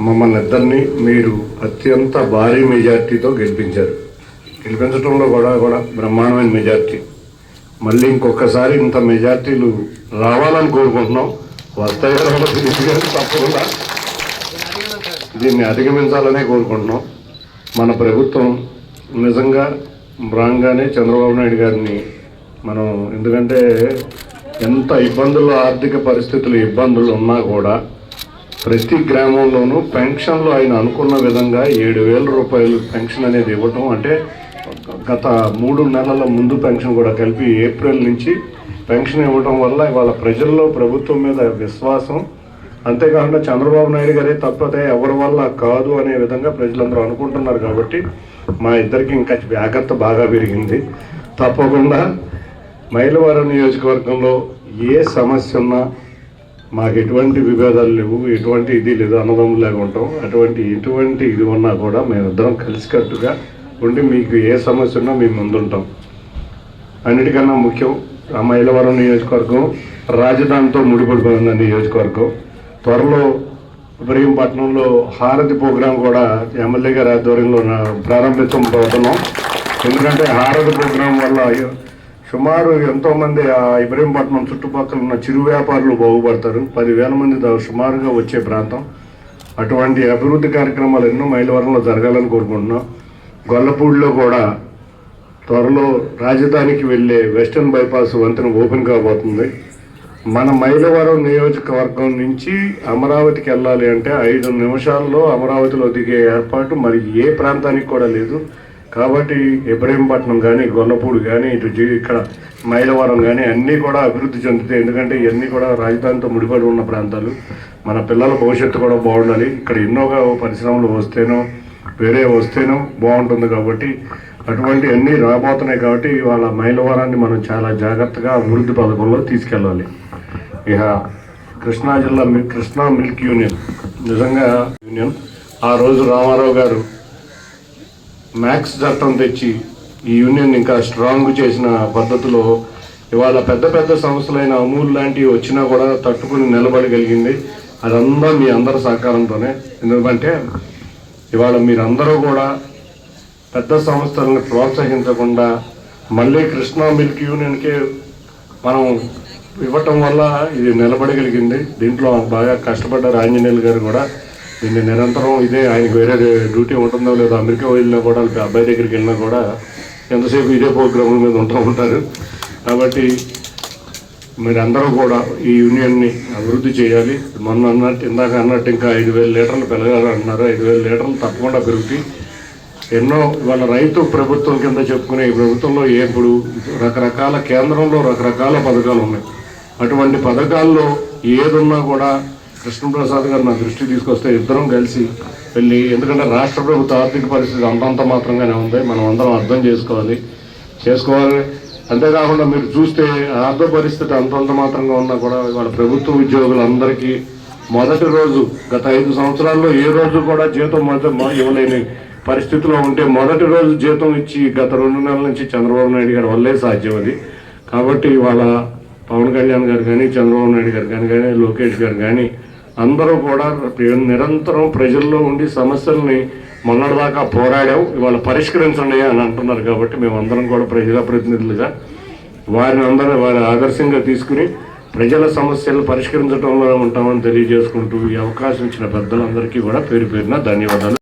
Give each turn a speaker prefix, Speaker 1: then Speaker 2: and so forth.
Speaker 1: మమ్మల్ని ఇద్దరిని మీరు అత్యంత భారీ మెజార్టీతో గెలిపించారు. గెలిపించడంలో కూడా కూడా బ్రహ్మాండమైన మెజార్టీ. మళ్ళీ ఇంకొకసారి ఇంత మెజార్టీలు రావాలని కోరుకుంటున్నాం. వస్తాయో తప్పకుండా. దీన్ని అధిగమించాలనే కోరుకుంటున్నాం. మన ప్రభుత్వం నిజంగా రాగానే చంద్రబాబు నాయుడు గారిని మనం ఎందుకంటే ఎంత ఇబ్బందులు ఆర్థిక పరిస్థితులు ఇబ్బందులు ఉన్నా కూడా ప్రతి గ్రామంలోనూ పెన్షన్లు ఆయన అనుకున్న విధంగా ఏడు వేల రూపాయలు పెన్షన్ అనేది ఇవ్వటం అంటే గత మూడు నెలల ముందు పెన్షన్ కూడా కలిపి ఏప్రిల్ నుంచి పెన్షన్ ఇవ్వటం వల్ల ఇవాళ ప్రజల్లో ప్రభుత్వం మీద విశ్వాసం. అంతేకాకుండా చంద్రబాబు నాయుడు గారే తప్పతే ఎవరి వల్ల కాదు అనే విధంగా ప్రజలందరూ అనుకుంటున్నారు కాబట్టి మా ఇద్దరికి ఇంకా జాగ్రత్త బాగా పెరిగింది. తప్పకుండా మైలవరం నియోజకవర్గంలో ఏ సమస్య ఉన్నా మాకు ఎటువంటి విభేదాలు లేవు ఎటువంటి ఇది లేదు అన్నదమ్ములాగా ఉంటాం. అటువంటి ఎటువంటి ఇది ఉన్నా కూడా మేమిద్దరం కలిసికట్టుగా ఉండి మీకు ఏ సమస్య ఉన్నా మేము ముందుంటాం. అన్నిటికన్నా ముఖ్యం ఆ మైలవరం నియోజకవర్గం రాజధానితో ముడిపడిపోయిన నియోజకవర్గం. త్వరలో ఇబ్రహీంపట్నంలో హారతి ప్రోగ్రాం కూడా ఎమ్మెల్యే గారి ఆధ్వర్యంలో ప్రారంభించబోతున్నాం. ఎందుకంటే హారతి ప్రోగ్రాం వల్ల సుమారు ఎంతోమంది ఆ ఇబ్రహీంపట్నం చుట్టుపక్కల ఉన్న చిరు వ్యాపారులు బాగుపడతారు. పదివేల మంది సుమారుగా వచ్చే ప్రాంతం. అటువంటి అభివృద్ధి కార్యక్రమాలు ఎన్నో మైలవరంలో జరగాలని కోరుకుంటున్నాం. గొల్లపూడిలో కూడా త్వరలో రాజధానికి వెళ్ళే వెస్టర్న్ బైపాస్ వంతెన ఓపెన్ కాబోతుంది. మన మైలవరం నియోజకవర్గం నుంచి అమరావతికి వెళ్ళాలి అంటే ఐదు నిమిషాల్లో అమరావతిలో దిగే ఏర్పాటు మరి ఏ ప్రాంతానికి కూడా లేదు. కాబట్టి ఇబ్రహీంపట్నం కానీ గొల్లపూడి కానీ ఇటు ఇక్కడ మైలవరం కానీ అన్నీ కూడా అభివృద్ధి చెందుతాయి. ఎందుకంటే ఇవన్నీ కూడా రాజధానితో ముడిపడి ఉన్న ప్రాంతాలు. మన పిల్లల భవిష్యత్తు కూడా బాగుండాలి. ఇక్కడ ఎన్నోగా పరిశ్రమలు వస్తేనో వేరే వస్తేనో బాగుంటుంది కాబట్టి అటువంటి అన్నీ రాబోతున్నాయి కాబట్టి వాళ్ళ మైలవరాన్ని మనం చాలా జాగ్రత్తగా అభివృద్ధి పథకంలో తీసుకెళ్ళాలి. ఇక కృష్ణా జిల్లా కృష్ణా మిల్క్ యూనియన్ నిజంగా యూనియన్. ఆ రోజు రామారావు గారు మ్యాక్స్ చట్టం తెచ్చి ఈ యూనియన్ ఇంకా స్ట్రాంగ్ చేసిన పద్ధతిలో ఇవాళ పెద్ద పెద్ద సంస్థలైన అమూల్ లాంటివి వచ్చినా కూడా తట్టుకుని నిలబడగలిగింది. అదంతా మీ అందరి సహకారంతోనే. ఎందుకంటే ఇవాళ మీరందరూ కూడా పెద్ద సంస్థలను ప్రోత్సహించకుండా మళ్ళీ కృష్ణా మిల్క్ యూనియన్కే మనం ఇవ్వటం వల్ల ఇది నిలబడగలిగింది. దీంట్లో బాగా కష్టపడ్డారు ఆంజనేయులు గారు కూడా దీన్ని నిరంతరం ఇదే ఆయనకు వేరే డ్యూటీ ఉంటుందో లేదో అమెరికా వెళ్ళినా కూడా వాళ్ళ అబ్బాయి దగ్గరికి వెళ్ళినా కూడా ఎంతసేపు ఇదే ప్రోగ్రాముల మీద ఉంటూ ఉంటారు. కాబట్టి మీరందరూ కూడా ఈ యూనియన్ని అభివృద్ధి చేయాలి. మొన్న అన్నట్టు ఇందాక అన్నట్టు ఇంకా ఐదు వేల లీటర్లు పెరగాలంటున్నారు ఐదు వేల లీటర్లు తప్పకుండా పెరుగుతాయి. ఎన్నో వాళ్ళ రైతు ప్రభుత్వం కింద చెప్పుకునే ఈ ప్రభుత్వంలో ఎప్పుడు ఇప్పుడు రకరకాల కేంద్రంలో రకరకాల పథకాలు ఉన్నాయి. అటువంటి పథకాల్లో ఏదున్నా కూడా కృష్ణప్రసాద్ గారు నా దృష్టి తీసుకొస్తే ఇద్దరం కలిసి వెళ్ళి ఎందుకంటే రాష్ట్ర ప్రభుత్వ ఆర్థిక పరిస్థితి అంతంత మాత్రంగానే ఉంది. మనం అందరం అర్థం చేసుకోవాలి. చేసుకోవాలి అంతేకాకుండా మీరు చూస్తే ఆర్థిక పరిస్థితి అంతంత మాత్రంగా ఉన్నా కూడా వాళ్ళ ప్రభుత్వ ఉద్యోగులందరికీ మొదటి రోజు గత ఐదు సంవత్సరాల్లో ఏ రోజు కూడా జీతం ఇవ్వలేని పరిస్థితిలో ఉంటే మొదటి రోజు జీతం ఇచ్చి గత రెండు నెలల నుంచి చంద్రబాబు నాయుడు గారి వల్లే సాధ్యం అది. కాబట్టి వాళ్ళ పవన్ కళ్యాణ్ గారు కానీ చంద్రబాబు నాయుడు గారు కానీ కానీ లోకేష్ గారు కానీ అందరూ కూడా నిరంతరం ప్రజల్లో ఉండి సమస్యల్ని మొన్నటిదాకా పోరాడావు. ఇవాళ పరిష్కరించండి అని అంటున్నారు కాబట్టి మేమందరం కూడా ప్రజాప్రతినిధులుగా వారిని అందరూ వారి ఆదర్శంగా తీసుకుని ప్రజల సమస్యలు పరిష్కరించడంలో ఉంటామని తెలియజేసుకుంటూ ఈ అవకాశం ఇచ్చిన పెద్దలందరికీ కూడా పేరు పేరున ధన్యవాదాలు.